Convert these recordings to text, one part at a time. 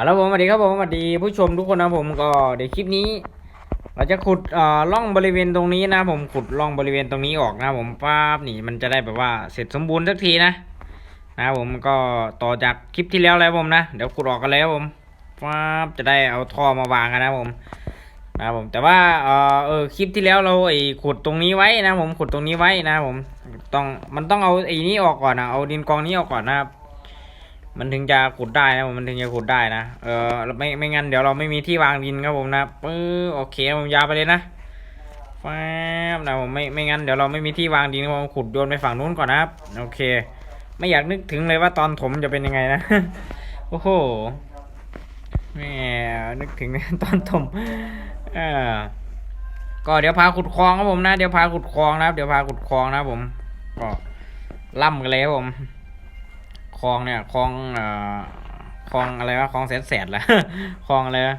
เอาละผมสวัสดีครับผมสวัสดีผู้ชมทุกคนนะผมก็เดี๋ยวคลิปนี้ เราจะขุดเอ่อร่องบริเวณตรงนี้นะ ผมขุดร่องบริเวณตรงนี้ออกนะ ผมป้าบนี่มันจะได้แบบว่าเสร็จสมบูรณ์สักทีนะนะผมก็ต่อจากคลิปที่แล้วแล้วผมนะเดี๋ยวขุดออกกันแล้วผมป้าบจะได้เอาท่อมาวางกันนะผมนะผมแต่ว่าเออเออคลิปที่แล้วเราไอ้ขุดตรงนี้ไว้นะ ผมขุดตรงนี้ไว้นะ ผมต้องมันต้องเอาไอ้นี้ออกก่อนนะเอาดินกองนี้ออกก่อนนะครับ มันถึงจะขุดได้นะผมมันถึงจะขุดได้นะเออไม่ไม่งั้นเดี๋ยวเราไม่มีที่วางดินครับผมนะปื้อโอเคผมยาวไปเลยนะแฟบนะผมไม่ไม่งั้นเดี๋ยวเราไม่มีที่วางดินครับผมขุดโยนไปฝั่งนู้นก่อนนะครับโอเค ไม่อยากนึกถึงเลยว่าตอนถมจะเป็นยังไงนะโอ้โหแม่นึกถึงตอนถมเออก็เดี๋ยวพาขุดคลองครับผมนะเดี๋ยวพาขุดคลองนะครับเดี๋ยวพาขุดคลองนะผมก็ล่ำกันเลยครับผม คลองเนี่ยคลองเอ่อคลองอะไรวะคลองแสนแสนละคลองอะไรนะ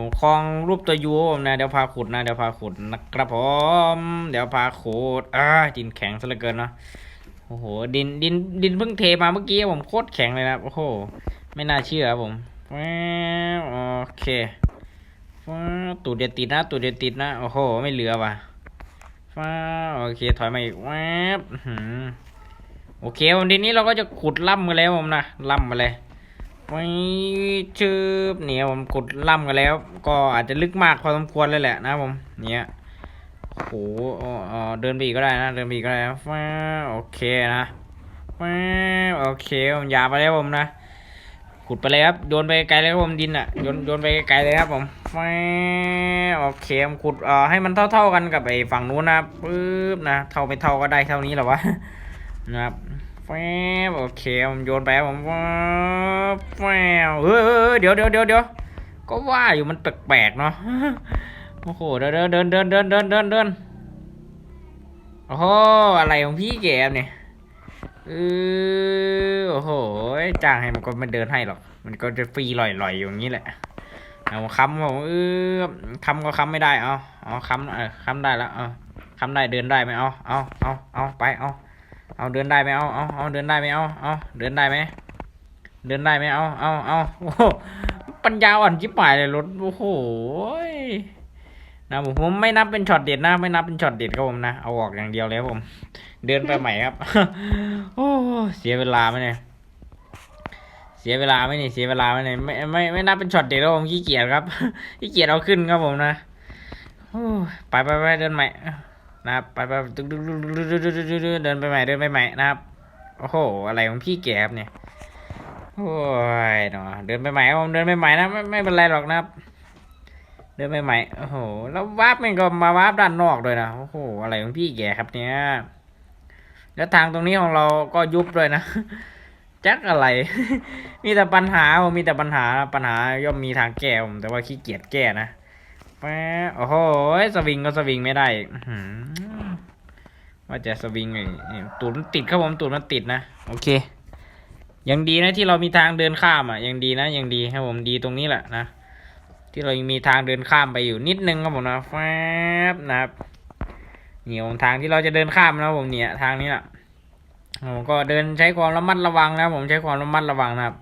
ผมคลองรูปตัวยูนะเดี๋ยวพาขุดนะเดี๋ยวพาขุดนะครับผมเดี๋ยวพาขุดอ่าดินแข็งซะเหลือเกินเนาะโอ้โหดินดินดินเพิ่งเทมาเมื่อกี้ผมโคตรแข็งเลยนะโอ้โหไม่น่าเชื่อครับผมแว๊บโอเคตูดเดียติดนะตูดเดียติดนะโอ้โหไม่เหลือว่ะโอเคถอยมาอีกแวบอื้อหือ โอเค วันทีนี้เราก็จะขุดล่ำกันแล้วผมนะล่ำมาเลยไว้ชืบเนี่ยผมขุดล่ำกันแล้ว ก็อาจจะลึกมากพอสมควรเลยแหละนะผมเนี่ยโอ้โหเดินไปอีกก็ได้นะ เดินไปอีกก็ได้นะฟ้าโอเคนะฟ้าโอเคผมยาไปแล้วผมนะ ขุดไปเลยครับ โยนไปไกลเลยครับผมดินอะ โยนโยนไปไกลเลยครับผมฟ้าโอเคผมขุดเอ่อให้มันเท่า ๆกันกับไอ้ฝั่งนู้นนะปึ๊บนะ เท่าไม่เท่าก็ได้เท่านี้แหละวะ นะครับแฝงโอเคผมโยนไปผมแฝงเฮ้ยเดี๋ยวเดี๋ยวเดี๋ยวเดี๋ยวก็ว่าอยู่มันแปลกๆเนาะโอ้โหเดินเดินเดินเดินเดินเดินเดินโอ้โหอะไรของพี่แกมเนี่ยเออโอ้โหจ้างให้มันก็ไม่เดินให้หรอก มันก็จะฟรีลอยๆอย่อย่างนี้แหละเอาค้ำผมเออคำก็คำไม่ได้เอาเอาคำเออคำได้แล้วเออคำได้เดินได้ไหมเอาเอาเอาเอาไปเอา เอาเดินได้ไหมเอาเอาเอาเดินได้ไหมเอาเอาเดินได้ไหมเดินได้ไหมเอาเอาเอาโอ้โหปัญญาอ่อนจิ๋ปายเลยรถโอ้โหนะผมผมไม่นับเป็นช็อตเด็ดนะไม่นับเป็นช็อตเด็ดครับผมนะเอาออกอย่างเดียวเลยครับผม เดินไปใหม่ครับ โอ้เสียเวลาไหมเนี่ยเสียเวลาไหมเนี่ยเสียเวลาไหมเนี่ยไม่ไม่ไม่นับเป็นช็อตเด็ดครับผมขี้เกียจครับขี้เกียจเอาขึ้นครับผมนะโอ้ไปไปไปเดินใหม่ นะครับไปไปตึ๊ดตึ๊ดตึ๊ดตึ๊ดเดินไปใหม่เดินไปใหม่นะครับโอ้โหอะไรของพี่แกคบเนี่ยโอ้ยเนาะเดินไปใหม่ผมเดินไปใหม่นะไม่ไม่เป็นไรหรอกนะครับ เดินไปใหม่โอ้โหแล้ววาร์ปมันก็มาวาร์ปด้านนอกด้วยนะโอ้โหอะไรของพี่แกครับเนี่ยแล้วทางตรงนี้ของเราก็ยุบด้วยนะจักอะไร มีแต่ปัญหาผมมีแต่ปัญหาปัญหาย่อมมีทางแก้ผมแต่ว่าขี้เกียจแก้นะ แป๊โอ้โหสวิงก็สวิงไม่ได้ว่าจะสวิงไอ้ตูดมันติดครับผมตูดมันติดนะโอเค ยังดีนะที่เรามีทางเดินข้ามอะยังดีนะยังดีครับผมดีตรงนี้แหละนะที่เรายังมีทางเดินข้ามไปอยู่นิดนึงครับผมนะแฟบนะครับนี่ผมทางที่เราจะเดินข้ามนะผมเนี่ยทางนี้แหละผมก็เดินใช้ความระมัดระวังนะผมใช้ความระมัดระวังนะครับ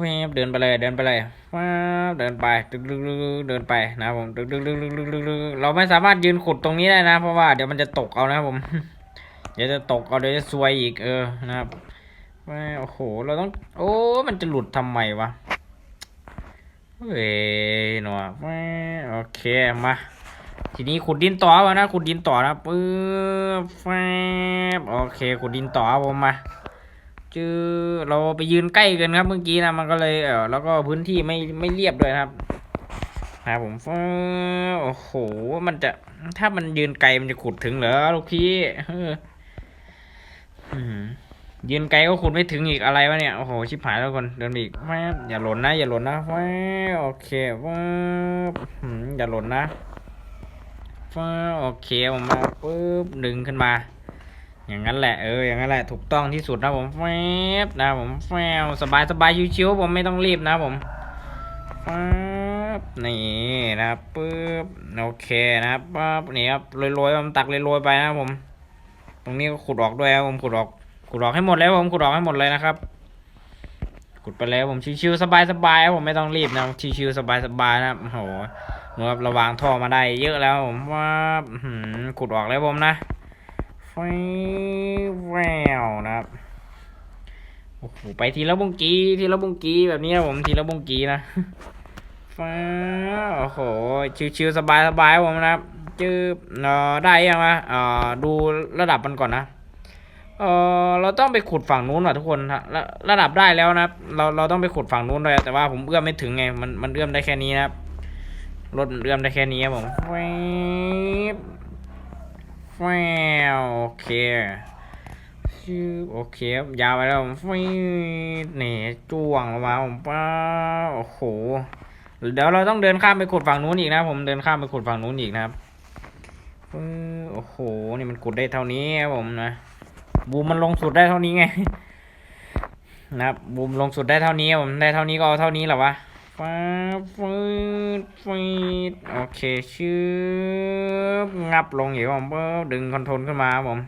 แวบเดินไปเลยเดินไปเลยแวบเดินไปดึกดึกเดินไปนะผมดึกดึกดึกดึกดึกดึกเราไม่สามารถยืนขุดตรงนี้ได้นะ เพราะว่าเดี๋ยวมันจะตกเอานะผม เดี๋ยวจะตกเอาเดี๋ยวจะซวยอีกเออนะครับโอ้โหเราต้อง โอ้มันจะหลุดทำไมวะเฮ้ยหนอแวบโอเคมาทีนี้ขุดดินต่อวะนะขุดดินต่อนะปึ๊บแฟบโอเคขุดดินต่อผมมา จือเราไปยืนใกล้กันครับเมื่อกี้นะมันก็เลยเออแล้วก็พื้นที่ไม่ไม่เรียบด้วยครับครับผมโอ้โหมันจะถ้ามันยืนไกลมันจะขุดถึงเหรอลูกพี่เอออืมยืนไกลก็ขุดไม่ถึงอีกอะไรวะเนี่ยโอ้โหชิบหายแล้วคนเดินอีกแม่อย่าหล่นนะ อย่าหล่นนะแม่โอเคว้าอืมอย่าหล่นนะฟ้าโอเคผมมาปุ๊บดึงขึ้นมา อย่างนั้นแหละเอออย่างนั้นแหละถูกต้องที่สุดนะผมแฟบนะผมแฟบสบายสบายชิวๆผมไม่ต้องรีบนะผมแฟบนี่นะครับปึ๊บโอเคนะครับปั๊บนี่ครับโรยๆผมตักโรยๆไปนะครับผม ตรงนี้ก็ขุดออกด้วยครับผมขุดออกขุดออกให้หมดแล้วผมขุดออกให้หมดเลยนะครับขุดไปแล้วผมชิวๆสบายๆผมไม่ต้องรีบนะชิวๆสบายๆนะครับโอ้โหนูครับระวางท่อมาได้เยอะแล้วผมว่าขุดออกแล้วผมนะ ฟแววนะครับโอ้โหไปทีละบุงกีทีละบุงกีแบบนี้ครับผมทีละบุงกีนะฟ้าโอ้โหชิวๆสบายๆผมนะครับจืบเออได้ยังวะเออดูระดับมันก่อนนะเออเราต้องไปขุดฝั่งนู้นว่ะทุกคนฮะระระดับได้แล้วนะครับ เราเราต้องไปขุดฝั่งนู้นด้วยแต่ว่าผมเอื้อมไม่ถึงไงมันมันเอื้อมได้แค่นี้นะครับรถเอื้อมได้แค่นี้ครับผม แววโอเคชื่อโอเคยาวไปแล้วผมแวบนี่จ้วงลงมาผมป้าโอ้โหเดี๋ยวเราต้องเดินข้ามไปขุดฝั่งนู้นอีกนะ ผมเดินข้ามไปขุดฝั่งนู้นอีกนะครับโอ้โหนี่มันขุดได้เท่านี้ครับผมนะบูมมันลงสุดได้เท่านี้ไงนะครับบูมลงสุดได้เท่านี้ผมได้เท่านี้ก็เอาเท่านี้แหละวะ ฟ้าฟืดฟืดโอเคชื่องับลงอยู่ครับผมดึงคอนโทรลขึ้นมาครับผม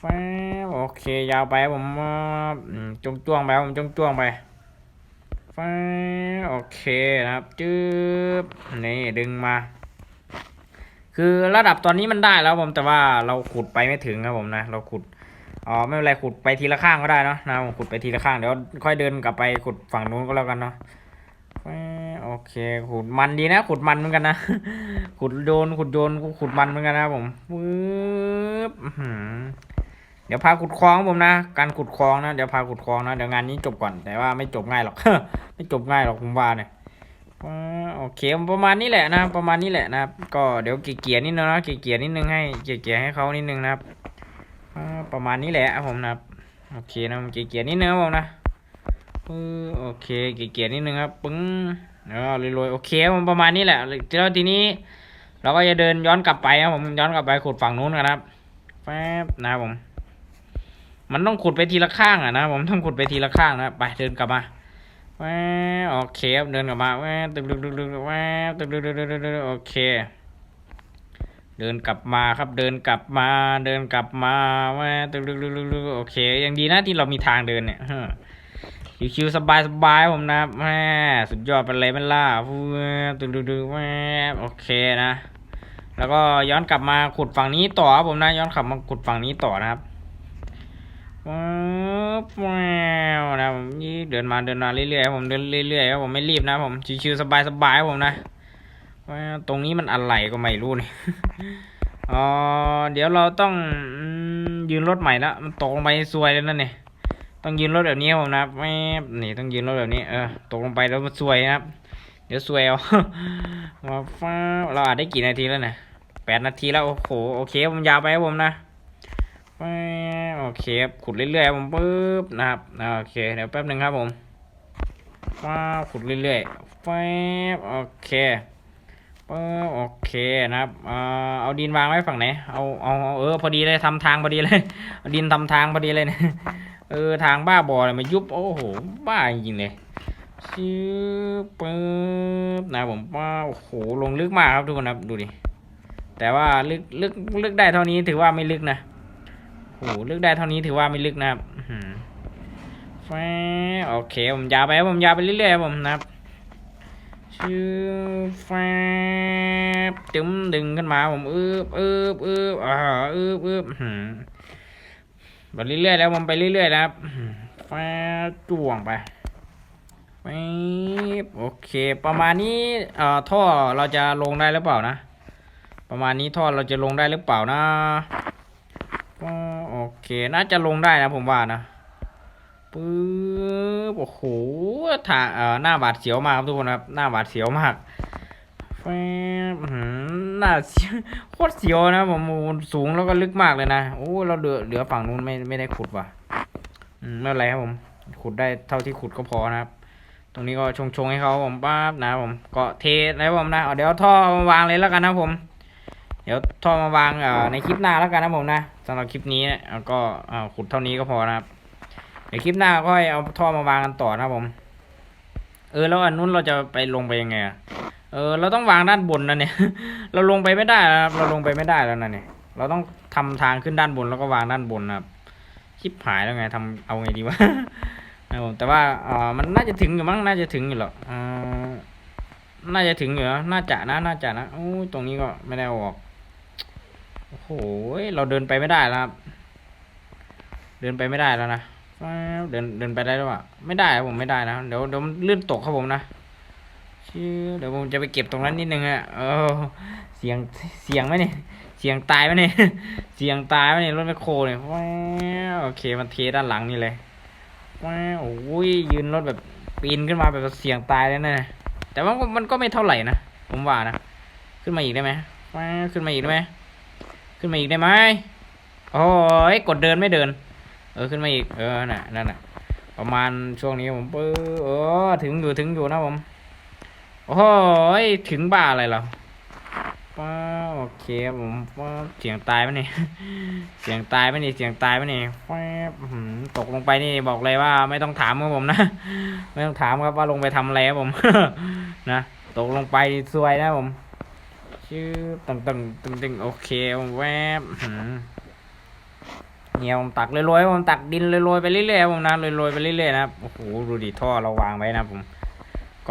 ฟ้าโอเคยาวไปครับผมอืมจงจ้วงไปครับผมจงจ้วงไปฟ้าโอเคนะครับจืบนี่ดึงมา คือระดับตอนนี้มันได้แล้วผมแต่ว่าเราขุดไปไม่ถึงครับผมนะ เราขุดอ๋อไม่เป็นไรขุดไปทีละข้างก็ได้เนาะนะผมขุดไปทีละข้างเดี๋ยวค่อยเดินกลับไปขุดฝั่งนู้นก็แล้วกันเนาะ โอเค ขุดมันดีนะ ขุดมันเหมือนกันนะ ขุดโยน ขุดโยน ขุดมันเหมือนกันนะผมปึ๊บเดี๋ยวพาขุดคลองผมนะ การขุดคลองนะ เดี๋ยวพาขุดคลองนะ เดี๋ยวงานนี้จบก่อน แต่ว่าไม่จบง่ายหรอก ไม่จบง่ายหรอกผมว่าเนี่ยโอเคประมาณนี้แหละนะ ประมาณนี้แหละนะ ก็เดี๋ยวเกลี่ยนิดนึงนะเกลี่ยนิดนึงให้ เกลี่ยให้เขานิดนึงนะครับ ประมาณนี้แหละผมนะ โอเคนะเกลี่ยนิดนึงผมนะ โอเคเกลี่ยๆนิดนึงครับปึ้งแล้วโรยๆโอเคครับผมประมาณนี้แหละแล้วทีนี้ เราก็จะเดินย้อนกลับไปครับผมย้อนกลับไปขุดฝั่งนู้นกันะครับแป๊บนะผม มันต้องขุดไปทีละข้างอะนะผมต้องขุดไปทีละข้างนะไปเดินกลับมาแวบโอเคครับเดินกลับมาแวบตึกตึกตึกตึกแวบตึกตึกตึกตึกตึกโอเค เดินกลับมาครับเดินกลับมา เดินกลับมาแวบตึกตึกตึกตึกตึกโอเคยังดีนะที่เรามีทางเดินเนี่ย ฮะชิวๆสบายสบายผมนะแม่สุดยอดไปเลยมันล่าตึกตึกตึกแวบโอเคนะ แล้วก็ย้อนกลับมาขุดฝั่งนี้ต่อครับผมนะย้อนกลับมาขุดฝั่งนี้ต่อนะครับว้าวนะผมนี่เดินมาเดินมาเรื่อยๆผมเดินเรื่อยๆครับผมไม่รีบนะผมชิวๆสบายๆครับผมนะตรงนี้มันอะไรก็ไม่รู้นี่อ๋อเดี๋ยวเราต้องยืนรถใหม่ละมันตกลงไปซวยเลยนั่นนี่ ต้องยืนรถแบบนี้ครับผมนะแม่นี่ต้องยืนรถแบบนี้เออตกลงไปแล้วมันซวยนะครับ เดี๋ยวซวยเอาว้าฟ้าเราอาจได้กี่นาทีแล้วนี่ยแปดนาทีแล้วโอ้โหโอเคผมยาวไปครับผมนะแป๊บโอเคครับขุดเรื่อยๆครับผมปึ๊บนะครับโอเคเดี๋ยวแป๊บหนึ่งครับผมว้าวขุดเรื่อยๆแป๊บโอเคปึ๊บโอเคนะครับเอาดินวางไว้ฝั่งไหนเอาเอาเออพอดีเลยทำทางพอดีเลยเอาดินทำทางพอดีเลยเนี่ย เออทางบ้าบอเลยมายุบโอ้โหบ้าจริงเลยชื้อปึ๊บนะผมว้าโอ้โหลงลึกมากครับทุกคนครับดูดิแต่ว่าลึกลึกลึกได้เท่านี้ถือว่าไม่ลึกนะโอ้โหลึกได้เท่านี้ถือว่าไม่ลึกนะครับแฟบโอเคผมยาวไปผมยาวไปเรื่อยๆผมนะครับชื่อแฟบจึ้มดึงขึ้นมาผมอึบอึบอึบอ่าอึบอึบ ไปเรื่อยๆแล้วผมไปเรื่อยๆนะครับอื้อหือแฟบจ้วงไปโอเคประมาณนี้เอ่อท่อเราจะลงได้หรือเปล่านะ ประมาณนี้ท่อเราจะลงได้หรือเปล่านะโอเคน่าจะลงได้นะผมว่านะปึ๊บโอ้โหทางเอ่อหน้าบาดเสียวมากครับทุกคนครับหน้าบาดเสียวมากแฟ หน้าโคตรเสียวนะผมสูงแล้วก็ลึกมากเลยนะโอ้เราเหลือเหลือฝั่งนู้นไม่ไม่ได้ขุดว่ะอืมไม่เป็นไรครับผม ขุดได้เท่าที่ขุดก็พอนะครับ ตรงนี้ก็ชงชงๆให้เขาผมป้าบนะผมก็เทแล้วผมนะเเดี๋ยวท่อมาวางเลยแล้วกันนะผม เดี๋ยวท่อมาวางในคลิปหน้าแล้วกันนะผมนะสำหรับคลิปนี้ก็ขุดเท่านี้ก็พอนะครับเดี๋ยวคลิปหน้าก็ให้เอาท่อมาวางกันต่อนะผม เออแล้วอันนู้นเราจะไปลงไปยังไงอะ เออเราต้องวางด้านบนนะเนี่ย เราลงไปไม่ได้แล้วนะครับเราลงไปไม่ได้แล้วนะเนี่ย เราต้องทำทางขึ้นด้านบนแล้วก็วางด้านบนนะครับคลิปหายแล้วไงทำเอาไงดีวะนะผมแต่ว่าอ่ามันน่าจะถึงอยู่มั้งน่าจะถึงอยู่หรอกอ่าน่าจะถึงอยู่นะน่าจะนะน่าจะนะโอ้ยตรงนี้ก็ไม่ได้ออกโอ้โหเราเดินไปไม่ได้แล้วครับเดินไปไม่ได้แล้วนะเดินเดินไปได้หรือเปล่าไม่ได้ผมไม่ได้นะเดี๋ยวเดี๋ยวมันลื่นตกครับผมนะ ชื่อเดี๋ยวผมจะไปเก็บตรงนั้นนิดนึงอะเออเสียงเสียงไหมเนี่ยเสียงตายไหมเนี่ยเสียงตายไหมเนี่ยรถแมคโครเนี่ยว้าวโอเคมันเทด้านหลังนี่เลยว้าวโอ้ยยืนรถแบบปีนขึ้นมาแบบเสียงตายเลยนะแต่ว่ามันก็ไม่เท่าไหร่นะผมว่านะขึ้นมาอีกได้ไหมว้าวขึ้นมาอีกได้ไหมขึ้นมาอีกได้ไหมโอ้ยกดเดินไม่เดิน เออขึ้นมาอีกเออน่ะนั่นน่ะประมาณช่วงนี้ผมปื้อเออถึงอยู่ถึงอยู่นะผม โอ้ยถึงบ้าอะไรเรอป้าโอเคผมป้าเสียงตายไหมเนี่ยเสียงตายไหมเนี่ยเสียงตายไหมเนี่ยแป๊บหือตกลงไปนี่บอกเลยว่าไม่ต้องถามครับผมนะไม่ต้องถามครับว่าลงไปทำอะไรครับผม นะตกลงไปซวยนะผม ชื่อตึงตึงตึงตึงโอเคผมแวบหือเนี่ยผมตักโรยๆผมตักดินโรยๆไปเรื่อยๆผมนะโรยๆไปเรื่อยๆนะครับโอ้โหดูดิท่อเราวางไว้นะผม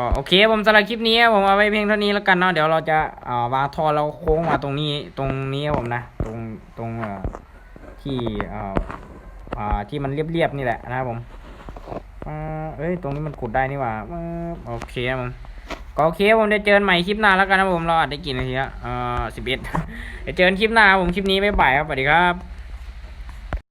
ก็โอเคผมสำหรับคลิปนี้ผมเอาไว้เพียงเท่านี้แล้วกันเนาะเดี๋ยวเราจะาวางท่อเราโค้งมาตรงนี้ตรงนี้ผมนะ ตรงตรงเอ่ที่ที่มันเรียบๆนี่แหละนะครับผมเอ้ยตรงนี้มันขุดได้นี่หว่าโอเคผมก็โอเคผมเดี๋ยวเจอใหม่คลิปหน้าแล้วกันนะผมเราอาจได้กี่นาทีละเอ่อสิบเอ็ดเดี๋ยวเจอคลิปหน้าผมคลิปนี้บ๊ายบายครับสวัสดีครับ